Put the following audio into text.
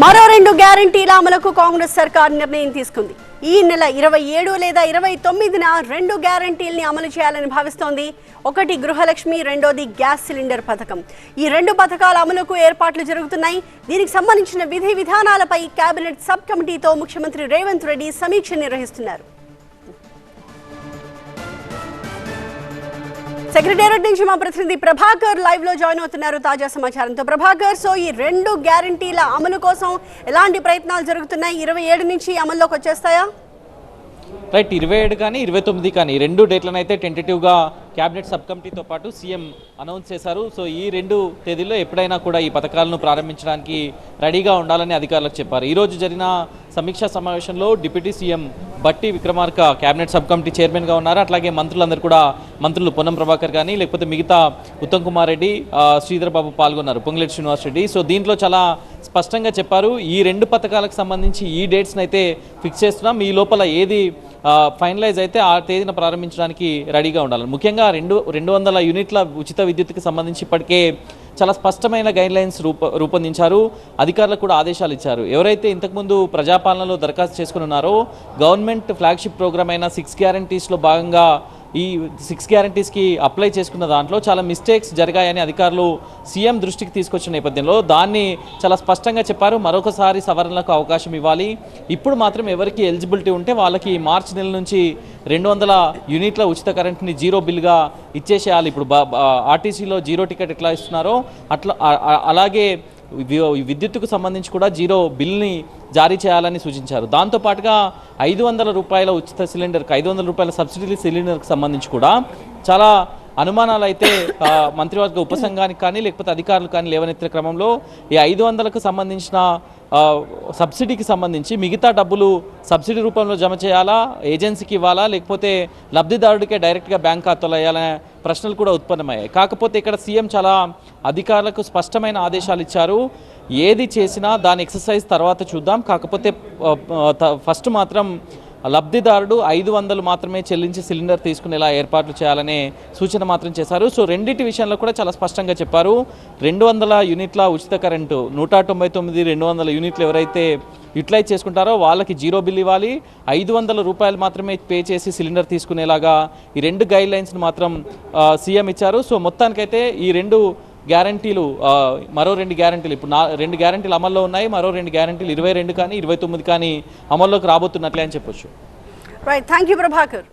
మరో రెండు గ్యారంటీల అమలుకు కాంగ్రెస్ సర్కార్ నిర్ణయం తీసుకుంది. ఈ నెల ఇరవై ఏడు లేదా ఇరవై తొమ్మిదిన రెండు గ్యారంటీల్ని అమలు చేయాలని భావిస్తోంది. ఒకటి గృహలక్ష్మి రెండోది గ్యాస్ సిలిండర్ పథకం. ఈ రెండు పథకాల అమలుకు ఏర్పాట్లు జరుగుతున్నాయి. దీనికి సంబంధించిన విధి విధానాలపై కేబినెట్ సబ్ కమిటీతో ముఖ్యమంత్రి రేవంత్ రెడ్డి సమీక్ష నిర్వహిస్తున్నారు. సెక్రటేరియట్ నుంచి మా ప్రతినిధి ప్రభాకర్ లైవ్లో జాయిన్ అవుతున్నారు తాజా సమాచారంతో. ప్రభాకర్ సో ఈ రెండు గ్యారంటీల అమలు కోసం ఎలాంటి ప్రయత్నాలు జరుగుతున్నాయి? ఇరవై ఏడు నుంచి అమల్లోకి వచ్చేస్తాయా? రైట్ ఇరవై ఏడు కానీ ఇరవై తొమ్మిది కానీ రెండు డేట్లను అయితే టెంటేటివ్గా క్యాబినెట్ సబ్ కమిటీతో పాటు సీఎం అనౌన్స్ చేశారు. సో ఈ రెండు తేదీల్లో ఎప్పుడైనా కూడా ఈ పథకాలను ప్రారంభించడానికి రెడీగా ఉండాలని అధికారులకు చెప్పారు. ఈరోజు జరిగిన సమీక్షా సమావేశంలో డిప్యూటీ సీఎం బట్టి విక్రమార్క క్యాబినెట్ సబ్ కమిటీ చైర్మన్గా ఉన్నారు. అట్లాగే మంత్రులందరూ కూడా మంత్రులు పొన్నం ప్రభాకర్ కానీ లేకపోతే మిగతా ఉత్తమ్ కుమార్ రెడ్డి ఆ, శ్రీధర్ బాబు పాల్గొన్నారు పొంగులేటి శ్రీనివాస్ రెడ్డి. సో దీంట్లో చాలా స్పష్టంగా చెప్పారు. ఈ రెండు పథకాలకు సంబంధించి ఈ డేట్స్ని అయితే ఫిక్స్ చేస్తున్నాం. ఈ లోపల ఏది ఫైనలైజ్ అయితే ఆ తేదీన ప్రారంభించడానికి రెడీగా ఉండాలి ముఖ్యంగా రెండు రెండు వందల యూనిట్ల ఉచిత విద్యుత్కి సంబంధించి ఇప్పటికే చాలా స్పష్టమైన గైడ్లైన్స్ రూప రూపొందించారు. అధికారులకు కూడా ఆదేశాలు ఇచ్చారు. ఎవరైతే ఇంతకుముందు ప్రజాపాలనలో దరఖాస్తు చేసుకుని ఉన్నారో గవర్నమెంట్ ఫ్లాగ్షిప్ ప్రోగ్రామ్ అయిన సిక్స్ గ్యారంటీస్లో భాగంగా ఈ సిక్స్ గ్యారంటీస్కి అప్లై చేసుకున్న దాంట్లో చాలా మిస్టేక్స్ జరిగాయని అధికారులు సీఎం దృష్టికి తీసుకొచ్చిన నేపథ్యంలో దాన్ని చాలా స్పష్టంగా చెప్పారు. మరొకసారి సవరణలకు అవకాశం ఇవ్వాలి. ఇప్పుడు మాత్రం ఎవరికి ఎలిజిబిలిటీ ఉంటే వాళ్ళకి మార్చి నెల నుంచి రెండు వందల యూనిట్ల ఉచిత కరెంట్ని జీరో బిల్గా ఇచ్చేసేయాలి. ఇప్పుడు బా- బా- ఆర్టీసీలో జీరో టికెట్ ఎట్లా ఇస్తున్నారో అట్లా అలాగే విద్యుత్తుకు సంబంధించి కూడా జీరో బిల్ని జారీ చేయాలని సూచించారు. దాంతో పాటుగా ఐదు వందల రూపాయల ఉచిత సిలిండర్కి ఐదు వందల రూపాయల సబ్సిడీ సిలిండర్కి సంబంధించి కూడా చాలా అనుమానాలు అయితే మంత్రివర్గ ఉపసంఘానికి కానీ లేకపోతే అధికారులు కానీ లేవనెత్తిన క్రమంలో ఈ ఐదు వందలకు సంబంధించిన సబ్సిడీకి సంబంధించి మిగతా డబ్బులు సబ్సిడీ రూపంలో జమ చేయాలా? ఏజెన్సీకి ఇవ్వాలా? లేకపోతే లబ్ధిదారుడికే డైరెక్ట్గా బ్యాంక్ ఖాతాలో వేయాలనే ప్రశ్నలు కూడా ఉత్పన్నమయ్యాయి. కాకపోతే ఇక్కడ సీఎం చాలా అధికారులకు స్పష్టమైన ఆదేశాలు ఇచ్చారు. ఏది చేసినా దాని ఎక్సర్సైజ్ తర్వాత చూద్దాం. కాకపోతే ఫస్ట్ మాత్రం లబ్ధిదారుడు ఐదు వందలు మాత్రమే చెల్లించి సిలిండర్ తీసుకునేలా ఏర్పాట్లు చేయాలనే సూచన మాత్రం చేశారు. సో రెండింటి విషయంలో కూడా చాలా స్పష్టంగా చెప్పారు. రెండు వందల యూనిట్ల ఉచిత కరెంటు నూట తొంభై తొమ్మిది రెండు వందల యూనిట్లు ఎవరైతే యూటిలైజ్ చేసుకుంటారో వాళ్ళకి జీరో బిల్ ఇవ్వాలి. ఐదు వందల రూపాయలు మాత్రమే పే చేసి సిలిండర్ తీసుకునేలాగా ఈ రెండు గైడ్ లైన్స్ని మాత్రం సీఎం ఇచ్చారు. సో మొత్తానికైతే ఈ రెండు గ్యారంటీలు మరో రెండు గ్యారంటీలు. ఇప్పుడు నా రెండు గ్యారంటీలు అమల్లో ఉన్నాయి మరో రెండు గ్యారంటీలు ఇరవై రెండు కానీ ఇరవై తొమ్మిది కానీ అమల్లోకి రాబోతున్నట్లే అని చెప్పొచ్చు. Right thank you Prabhakar